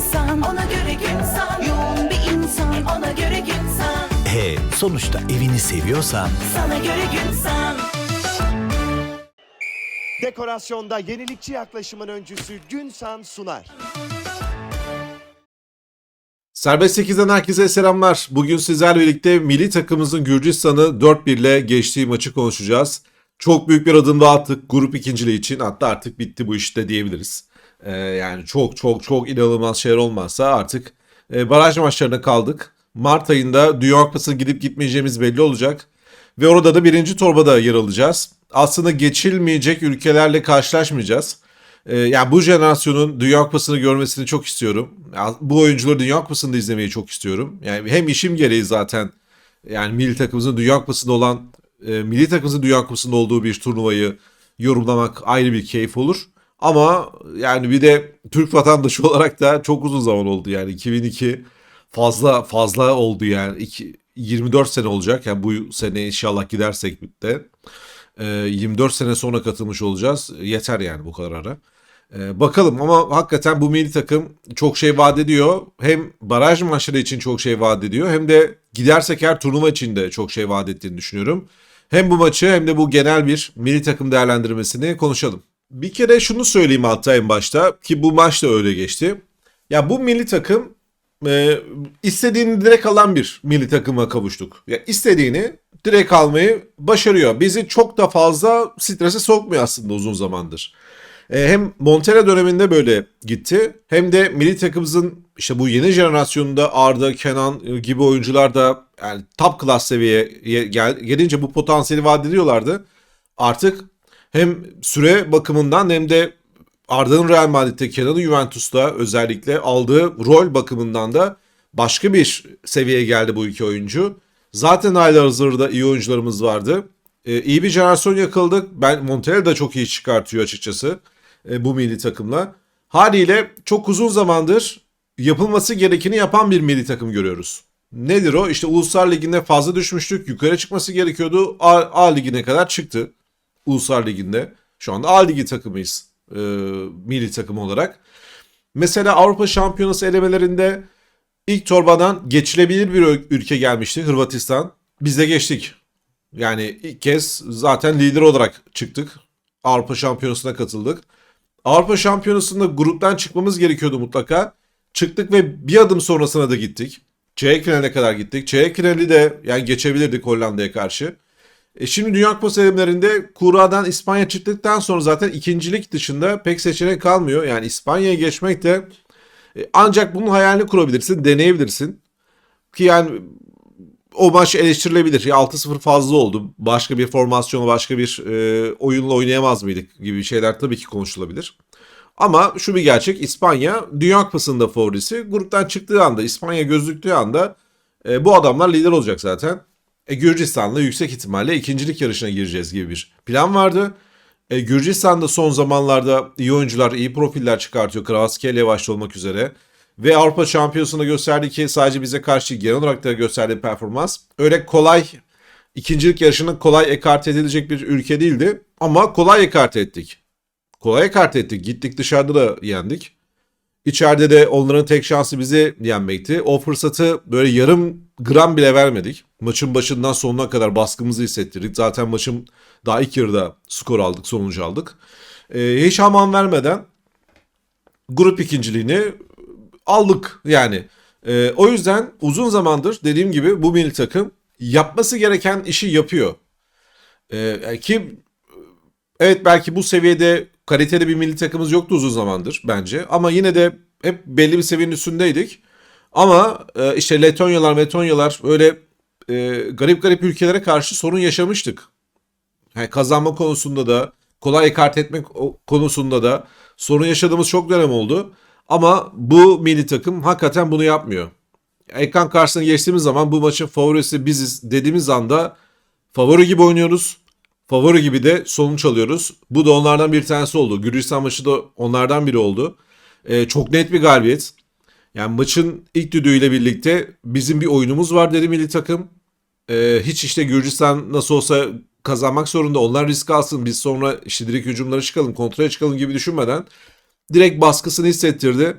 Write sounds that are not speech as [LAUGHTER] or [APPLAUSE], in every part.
insan Ona göre gün san Yoğun bir insan Ona göre gün san E sonuçta evini seviyorsan Sana göre gün san Dekorasyonda yenilikçi yaklaşımın öncüsü Günsan sunar. Serbest 8'den herkese selamlar. Bugün sizlerle birlikte milli takımımızın Gürcistan'ı 4-1 ile geçtiği maçı konuşacağız. Çok büyük bir adım daha attık grup ikinciliği için. Hatta artık bitti bu işte diyebiliriz. Ee, yani çok çok çok inanılmaz şeyler olmazsa artık e, baraj maçlarına kaldık. Mart ayında Dünya Kupası'na gidip gitmeyeceğimiz belli olacak. Ve orada da birinci torbada yer alacağız. Aslında geçilmeyecek ülkelerle karşılaşmayacağız. Ee, yani bu jenerasyonun Dünya Kupası'nı görmesini çok istiyorum. Ya, Bu oyuncuları Dünya Kupası'nda izlemeyi çok istiyorum. Yani hem işim gereği zaten yani milli takımımızın Dünya Kupası'nda olan e, milli takımımızın Dünya Kupası'nda olduğu bir turnuvayı yorumlamak ayrı bir keyif olur. Ama yani bir de Türk vatandaşı [LAUGHS] olarak da çok uzun zaman oldu yani 2002 fazla fazla oldu yani İki- 24 sene olacak yani bu sene inşallah gidersek de e, 24 sene sonra katılmış olacağız yeter yani bu kadar ara. E, bakalım ama hakikaten bu milli takım çok şey vaat ediyor. Hem baraj maçları için çok şey vaat ediyor hem de gidersek her turnuva için de çok şey vaat ettiğini düşünüyorum. Hem bu maçı hem de bu genel bir milli takım değerlendirmesini konuşalım. Bir kere şunu söyleyeyim hatta en başta ki bu maç da öyle geçti. Ya bu milli takım e, istediğini direkt alan bir milli takıma kavuştuk. Ya istediğini direkt almayı başarıyor. Bizi çok da fazla strese sokmuyor aslında uzun zamandır. E, hem Montella döneminde böyle gitti hem de milli takımımızın işte bu yeni jenerasyonunda Arda, Kenan gibi oyuncular da yani top class seviyeye gel, gelince bu potansiyeli vaat ediyorlardı. Artık hem süre bakımından hem de Arda'nın Real Madrid'de, Kenan'ın Juventus'ta özellikle aldığı rol bakımından da başka bir seviyeye geldi bu iki oyuncu. Zaten hala hazırda iyi oyuncularımız vardı. Ee, iyi bir jenerasyon yakaladık. Ben Montella da çok iyi çıkartıyor açıkçası e, bu milli takımla. Haliyle çok uzun zamandır yapılması gerekeni yapan bir milli takım görüyoruz. Nedir o? İşte Uluslar Ligi'nde fazla düşmüştük. Yukarı çıkması gerekiyordu. A, A Ligi'ne kadar çıktı. Uluslar Ligi'nde. Şu anda A Ligi takımıyız. E, milli takım olarak. Mesela Avrupa Şampiyonası elemelerinde ilk torbadan geçilebilir bir ülke gelmişti Hırvatistan. Biz de geçtik. Yani ilk kez zaten lider olarak çıktık. Avrupa Şampiyonası'na katıldık. Avrupa Şampiyonası'nda gruptan çıkmamız gerekiyordu mutlaka. Çıktık ve bir adım sonrasına da gittik. Çeyrek finaline kadar gittik. Çeyrek finali de yani geçebilirdik Hollanda'ya karşı. E şimdi Dünya Kupası elemelerinde Kura'dan İspanya çıktıktan sonra zaten ikincilik dışında pek seçenek kalmıyor. Yani İspanya'ya geçmek de e, ancak bunun hayalini kurabilirsin, deneyebilirsin. Ki yani o maç eleştirilebilir. Ya 6-0 fazla oldu. Başka bir formasyonu, başka bir e, oyunla oynayamaz mıydık gibi şeyler tabii ki konuşulabilir. Ama şu bir gerçek İspanya Dünya Kupası'nda favorisi. Gruptan çıktığı anda, İspanya gözüktüğü anda e, bu adamlar lider olacak zaten. E, Gürcistan'la yüksek ihtimalle ikincilik yarışına gireceğiz gibi bir plan vardı. E, Gürcistan'da son zamanlarda iyi oyuncular, iyi profiller çıkartıyor. Kvaratskhelia başta olmak üzere. Ve Avrupa Şampiyonası'nda gösterdi ki sadece bize karşı genel olarak da gösterdiği performans öyle kolay ikincilik yarışına kolay ekarte edilecek bir ülke değildi. Ama kolay ekarte ettik. Kolay ekarte ettik. Gittik dışarıda da yendik. İçeride de onların tek şansı bizi yenmekti. O fırsatı böyle yarım gram bile vermedik. Maçın başından sonuna kadar baskımızı hissettirdik. Zaten maçın daha ilk yarıda skor aldık, sonucu aldık. Ee, hiç aman vermeden grup ikinciliğini aldık yani. Ee, o yüzden uzun zamandır dediğim gibi bu milli takım yapması gereken işi yapıyor. Ee, ki evet belki bu seviyede kaliteli bir milli takımımız yoktu uzun zamandır bence. Ama yine de hep belli bir seviyenin üstündeydik. Ama e, işte Letonyalar, Metonyalar öyle e, garip garip ülkelere karşı sorun yaşamıştık. Yani kazanma konusunda da, kolay ekart etmek konusunda da sorun yaşadığımız çok dönem oldu. Ama bu milli takım hakikaten bunu yapmıyor. Ekran karşısına geçtiğimiz zaman bu maçın favorisi biziz dediğimiz anda favori gibi oynuyoruz. Favori gibi de sonuç alıyoruz. Bu da onlardan bir tanesi oldu. Gürcistan maçı da onlardan biri oldu. Ee, çok net bir galibiyet. Yani maçın ilk düdüğüyle birlikte bizim bir oyunumuz var dedi milli takım. Ee, hiç işte Gürcistan nasıl olsa kazanmak zorunda. Onlar risk alsın. Biz sonra işte direkt hücumlara çıkalım, kontraya çıkalım gibi düşünmeden direkt baskısını hissettirdi.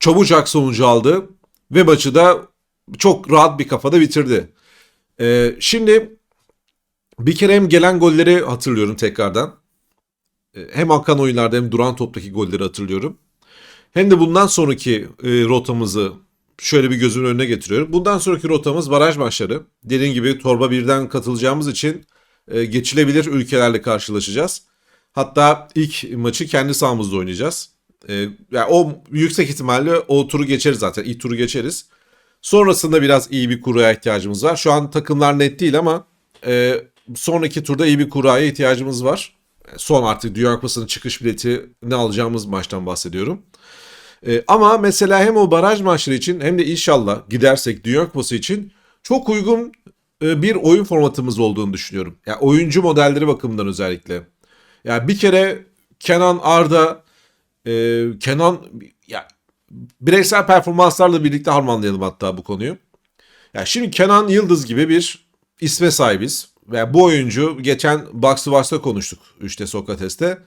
çabucak sonucu aldı ve maçı da çok rahat bir kafada bitirdi. Ee, şimdi bir kere hem gelen golleri hatırlıyorum tekrardan. Ee, Hem akan oyunlarda hem duran toptaki golleri hatırlıyorum. Hem de bundan sonraki e, rotamızı şöyle bir gözümün önüne getiriyorum. Bundan sonraki rotamız baraj maçları. Dediğim gibi torba birden katılacağımız için e, geçilebilir ülkelerle karşılaşacağız. Hatta ilk maçı kendi sahamızda oynayacağız. E, yani o yüksek ihtimalle o turu geçeriz zaten. İlk turu geçeriz. Sonrasında biraz iyi bir kuraya ihtiyacımız var. Şu an takımlar net değil ama e, sonraki turda iyi bir kuraya ihtiyacımız var. Son artık Dünya Kupası'nın çıkış bileti ne alacağımız maçtan bahsediyorum. E, ama mesela hem o baraj maçları için hem de inşallah gidersek Dünya Kupası için çok uygun e, bir oyun formatımız olduğunu düşünüyorum. Yani oyuncu modelleri bakımından özellikle. Yani bir kere Kenan Arda, e, Kenan ya bireysel performanslarla birlikte harmanlayalım hatta bu konuyu. Yani şimdi Kenan Yıldız gibi bir isme sahibiz. Ve bu oyuncu geçen Box to konuştuk işte Sokrates'te.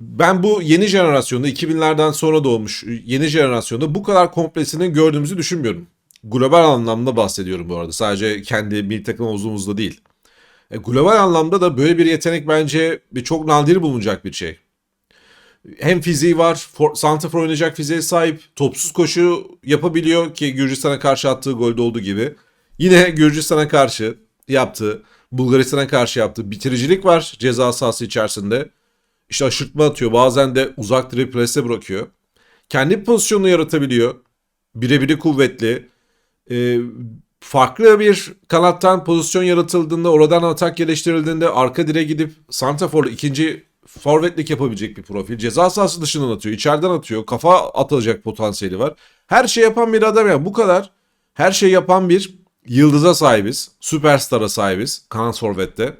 Ben bu yeni jenerasyonda 2000'lerden sonra doğmuş yeni jenerasyonda bu kadar komplesini gördüğümüzü düşünmüyorum. Global anlamda bahsediyorum bu arada. Sadece kendi milli takım havuzumuzda değil. E, global anlamda da böyle bir yetenek bence bir çok nadir bulunacak bir şey. Hem fiziği var, for, santrafor oynayacak fiziğe sahip, topsuz koşu yapabiliyor ki Gürcistan'a karşı attığı golde olduğu gibi. Yine Gürcistan'a karşı yaptığı, Bulgaristan'a karşı yaptığı bitiricilik var ceza sahası içerisinde. İşte aşırtma atıyor, bazen de uzak direği prese bırakıyor. Kendi pozisyonunu yaratabiliyor. Birebiri kuvvetli. Ee, farklı bir kanattan pozisyon yaratıldığında, oradan atak geliştirildiğinde arka direğe gidip santraforla ikinci forvetlik yapabilecek bir profil. Ceza sahası dışından atıyor, içeriden atıyor, kafa atılacak potansiyeli var. Her şey yapan bir adam yani bu kadar her şey yapan bir yıldıza sahibiz. Süperstara sahibiz kanat forvette.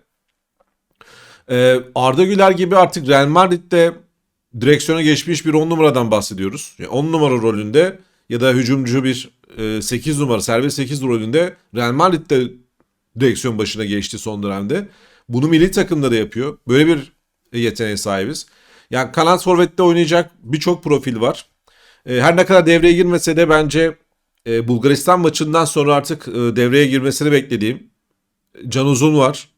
Ee, Arda Güler gibi artık Real Madrid'de direksiyona geçmiş bir 10 numaradan bahsediyoruz. Yani 10 numara rolünde ya da hücumcu bir e, 8 numara, serbest 8 rolünde Real Madrid'de direksiyon başına geçti son dönemde. Bunu milli takımda da yapıyor. Böyle bir yeteneğe sahibiz. Yani kanat forvette oynayacak birçok profil var. E, her ne kadar devreye girmese de bence e, Bulgaristan maçından sonra artık e, devreye girmesini beklediğim Can Uzun var.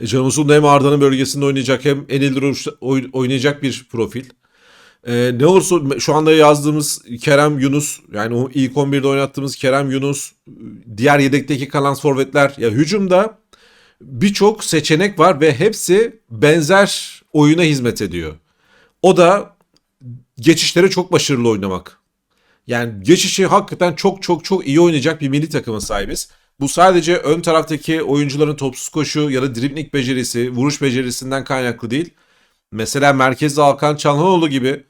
E, Can Uzun hem Arda'nın bölgesinde oynayacak hem Enil Ruş'ta oy- oynayacak bir profil. E, ne olursa şu anda yazdığımız Kerem Yunus yani o ilk 11'de oynattığımız Kerem Yunus diğer yedekteki kalan forvetler ya hücumda birçok seçenek var ve hepsi benzer oyuna hizmet ediyor. O da geçişleri çok başarılı oynamak. Yani geçişi hakikaten çok çok çok iyi oynayacak bir milli takıma sahibiz. Bu sadece ön taraftaki oyuncuların topsuz koşu ya da dribling becerisi, vuruş becerisinden kaynaklı değil. Mesela merkezde Hakan Çalhanoğlu gibi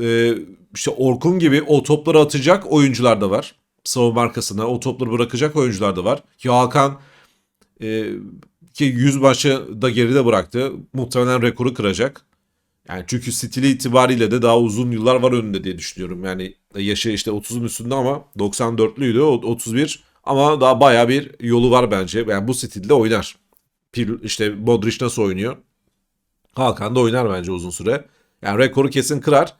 e, işte Orkun gibi o topları atacak oyuncular da var. Savunma arkasına o topları bırakacak oyuncular da var. Ki Hakan e, ki 100 maçı da geride bıraktı. Muhtemelen rekoru kıracak. Yani çünkü stili itibariyle de daha uzun yıllar var önünde diye düşünüyorum. Yani yaşı işte 30'un üstünde ama 94'lüydü. o 31 ama daha baya bir yolu var bence. Yani bu stilde oynar. Pil, işte Modric nasıl oynuyor? Hakan da oynar bence uzun süre. Yani rekoru kesin kırar.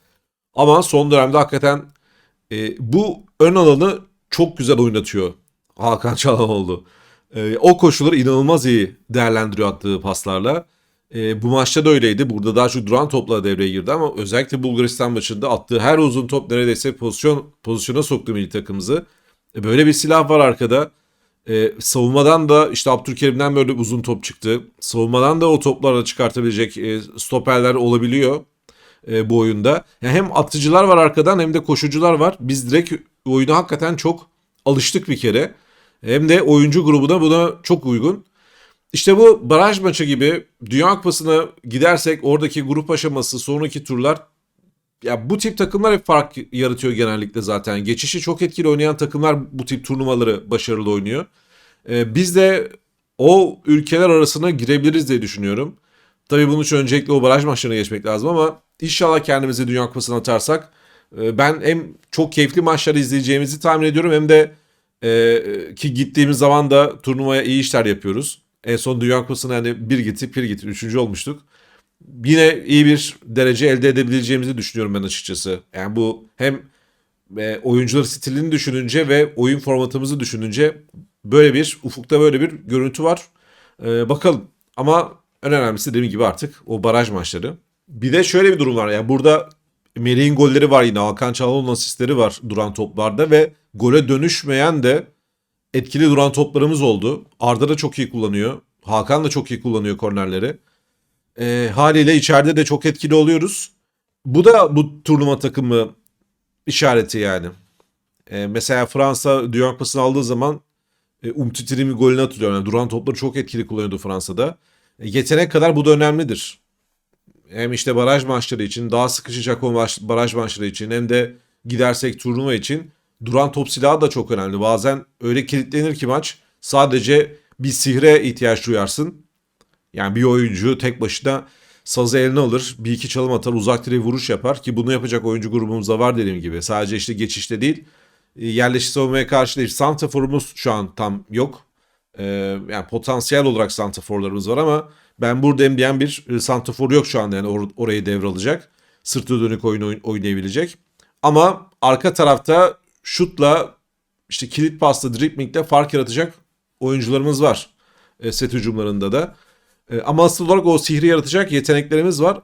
Ama son dönemde hakikaten e, bu ön alanı çok güzel oynatıyor Hakan [LAUGHS] Çalhanoğlu. E, o koşulları inanılmaz iyi değerlendiriyor attığı paslarla. E, bu maçta da öyleydi. Burada daha çok duran topla devreye girdi ama özellikle Bulgaristan maçında attığı her uzun top neredeyse pozisyon pozisyona soktu milli takımımızı. E, böyle bir silah var arkada. E, savunmadan da işte Abdülkerim'den böyle uzun top çıktı. Savunmadan da o toplarla çıkartabilecek e, stoperler olabiliyor e, bu oyunda. Yani hem atıcılar var arkadan hem de koşucular var. Biz direkt oyuna hakikaten çok alıştık bir kere. Hem de oyuncu grubu da buna çok uygun. İşte bu baraj maçı gibi Dünya Kupası'na gidersek oradaki grup aşaması sonraki turlar ya bu tip takımlar hep fark yaratıyor genellikle zaten. Geçişi çok etkili oynayan takımlar bu tip turnuvaları başarılı oynuyor. Ee, biz de o ülkeler arasına girebiliriz diye düşünüyorum. Tabii bunun için öncelikle o baraj maçlarına geçmek lazım ama inşallah kendimizi Dünya Kupası'na atarsak e, ben hem çok keyifli maçlar izleyeceğimizi tahmin ediyorum hem de e, ki gittiğimiz zaman da turnuvaya iyi işler yapıyoruz. En son Dünya Kupası'na hani bir gittik bir gittik üçüncü olmuştuk. Yine iyi bir derece elde edebileceğimizi düşünüyorum ben açıkçası. Yani bu hem ve oyuncular stilini düşününce ve oyun formatımızı düşününce böyle bir ufukta böyle bir görüntü var. Ee, bakalım. Ama en önemlisi dediğim gibi artık o baraj maçları. Bir de şöyle bir durum var. Yani burada Melih'in golleri var yine. Hakan Çalhanoğlu'nun asistleri var duran toplarda ve gole dönüşmeyen de etkili duran toplarımız oldu. Arda da çok iyi kullanıyor. Hakan da çok iyi kullanıyor kornerleri. Ee, haliyle içeride de çok etkili oluyoruz. Bu da bu turnuva takımı işareti yani. Ee, mesela Fransa Dünya Kupası'nı aldığı zaman e, Umtiti'nin bir golünü hatırlıyorum. Yani duran topları çok etkili kullanıyordu Fransa'da. E, yetenek kadar bu da önemlidir. Hem işte baraj maçları için, daha sıkışacak o maç, baraj maçları için hem de gidersek turnuva için duran top silahı da çok önemli. Bazen öyle kilitlenir ki maç sadece bir sihre ihtiyaç duyarsın. Yani bir oyuncu tek başına sazı eline alır, bir iki çalım atar, uzak direğe vuruş yapar ki bunu yapacak oyuncu grubumuzda var dediğim gibi. Sadece işte geçişte değil, e, yerleşik savunmaya karşı değil. Santraforumuz şu an tam yok. Ee, yani potansiyel olarak santraforlarımız var ama ben buradayım diyen bir e, santrafor yok şu anda yani or- orayı devralacak. Sırtı dönük oyun oyn- oynayabilecek. Ama arka tarafta şutla işte kilit pasta dribbling'de fark yaratacak oyuncularımız var. E, set hücumlarında da. E, ama asıl olarak o sihri yaratacak yeteneklerimiz var.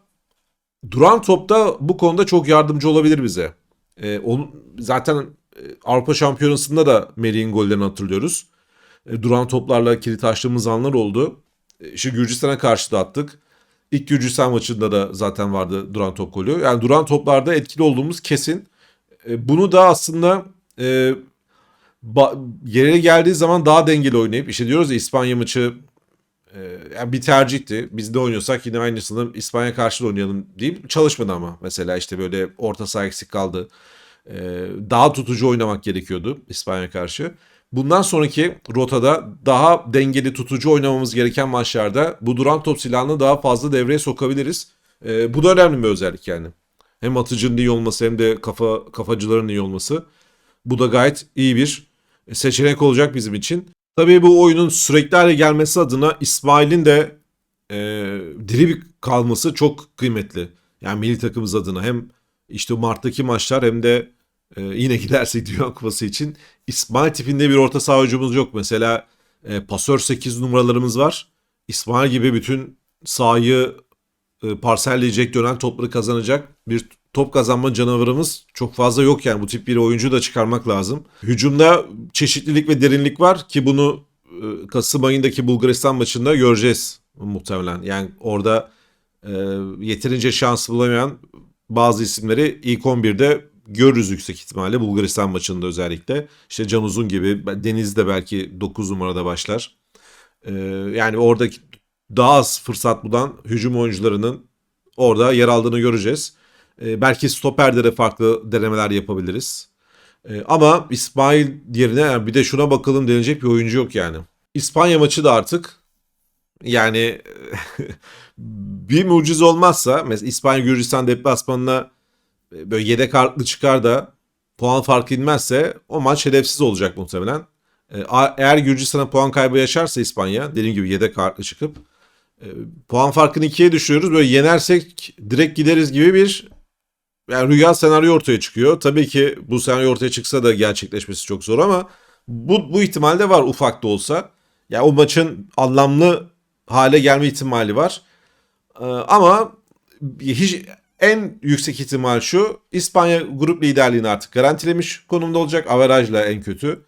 Duran topta bu konuda çok yardımcı olabilir bize. E, onun, zaten e, Avrupa Şampiyonası'nda da Melih'in gollerini hatırlıyoruz. E, duran toplarla kilit açtığımız anlar oldu. E, işte Gürcistan'a karşı da attık. İlk Gürcistan maçında da zaten vardı duran top golü. Yani duran toplarda etkili olduğumuz kesin. E, bunu da aslında e, ba- yere geldiği zaman daha dengeli oynayıp işte diyoruz ya İspanya maçı yani bir tercihti. Biz de oynuyorsak yine aynısını İspanya karşı da oynayalım deyip çalışmadı ama mesela işte böyle orta saha eksik kaldı. E, daha tutucu oynamak gerekiyordu İspanya karşı. Bundan sonraki rotada daha dengeli tutucu oynamamız gereken maçlarda bu duran top silahını daha fazla devreye sokabiliriz. E, bu da önemli bir özellik yani. Hem atıcının iyi olması hem de kafa kafacıların iyi olması. Bu da gayet iyi bir seçenek olacak bizim için. Tabii bu oyunun sürekli hale gelmesi adına İsmail'in de e, diri bir kalması çok kıymetli. Yani milli takımımız adına hem işte Mart'taki maçlar hem de e, yine [LAUGHS] gidersek Dünya Kupası için İsmail tipinde bir orta saha hücumumuz yok. Mesela e, pasör 8 numaralarımız var. İsmail gibi bütün sahayı parselleyecek, dönen topları kazanacak bir top kazanma canavarımız çok fazla yok yani. Bu tip bir oyuncu da çıkarmak lazım. Hücumda çeşitlilik ve derinlik var ki bunu e, Kasım ayındaki Bulgaristan maçında göreceğiz muhtemelen. Yani orada e, yeterince şans bulamayan bazı isimleri ilk 11'de görürüz yüksek ihtimalle Bulgaristan maçında özellikle. İşte Can Uzun gibi Deniz de belki 9 numarada başlar. E, yani oradaki daha az fırsat bulan hücum oyuncularının orada yer aldığını göreceğiz. E, belki stoperde de farklı denemeler yapabiliriz. E, ama İsmail yerine yani bir de şuna bakalım denilecek bir oyuncu yok yani. İspanya maçı da artık yani [LAUGHS] bir mucize olmazsa mesela İspanya Gürcistan deplasmanına e, böyle yedek kartlı çıkar da puan farkı inmezse o maç hedefsiz olacak muhtemelen. E, a- eğer Gürcistan'a puan kaybı yaşarsa İspanya dediğim gibi yedek kartlı çıkıp puan farkını ikiye düşürüyoruz. Böyle yenersek direkt gideriz gibi bir yani rüya senaryo ortaya çıkıyor. Tabii ki bu senaryo ortaya çıksa da gerçekleşmesi çok zor ama bu, bu ihtimal de var ufak da olsa. Yani o maçın anlamlı hale gelme ihtimali var. Ee, ama hiç en yüksek ihtimal şu. İspanya grup liderliğini artık garantilemiş konumda olacak. Averajla en kötü.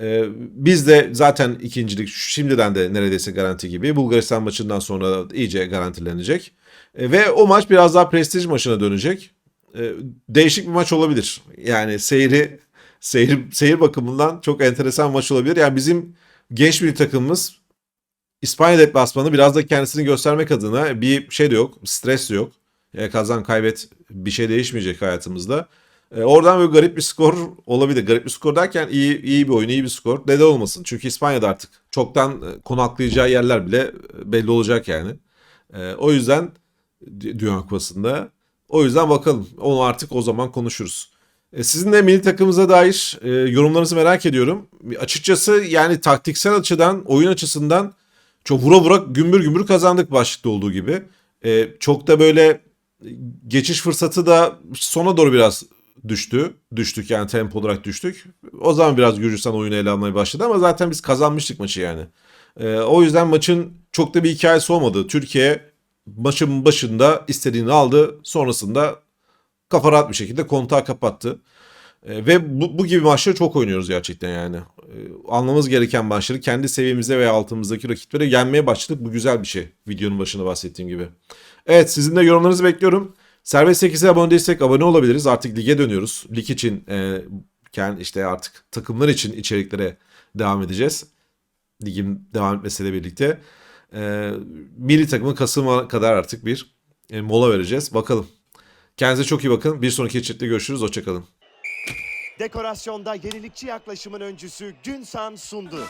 Ee, biz de zaten ikincilik şimdiden de neredeyse garanti gibi. Bulgaristan maçından sonra iyice garantilenecek. Ee, ve o maç biraz daha prestij maçına dönecek. Ee, değişik bir maç olabilir. Yani seyri seyir, seyir bakımından çok enteresan maç olabilir. Yani bizim genç bir takımımız İspanya deplasmanı biraz da kendisini göstermek adına bir şey de yok. Stres de yok. Yani kazan kaybet bir şey değişmeyecek hayatımızda. Ee, oradan böyle garip bir skor olabilir. Garip bir skor derken iyi iyi bir oyun, iyi bir skor. Neden olmasın? Çünkü İspanya'da artık çoktan e, konaklayacağı yerler bile e, belli olacak yani. Ee, o yüzden Dü- Dünya Kupası'nda. O yüzden bakalım. Onu artık o zaman konuşuruz. E, Sizin de milli takımımıza dair e, yorumlarınızı merak ediyorum. Açıkçası yani taktiksel açıdan, oyun açısından çok vura vura gümbür gümbür kazandık başlıkta olduğu gibi. E, çok da böyle geçiş fırsatı da sona doğru biraz düştü. Düştük yani tempo olarak düştük. O zaman biraz Gürcistan oyunu ele almaya başladı ama zaten biz kazanmıştık maçı yani. Ee, o yüzden maçın çok da bir hikayesi olmadı. Türkiye maçın başında istediğini aldı. Sonrasında kafa rahat bir şekilde kontağı kapattı. Ee, ve bu, bu gibi maçları çok oynuyoruz gerçekten yani. Ee, anlamamız gereken maçları kendi seviyemizde veya altımızdaki rakiplere yenmeye başladık. Bu güzel bir şey. Videonun başında bahsettiğim gibi. Evet sizin de yorumlarınızı bekliyorum. Serbest 8'e abone değilsek abone olabiliriz. Artık lige dönüyoruz. Lig için e, kendi işte artık takımlar için içeriklere devam edeceğiz. Ligin devam etmesiyle birlikte. E, milli takımın Kasım'a kadar artık bir e, mola vereceğiz. Bakalım. Kendinize çok iyi bakın. Bir sonraki içerikte görüşürüz. Hoşçakalın. Dekorasyonda yenilikçi yaklaşımın öncüsü Günsan sundu.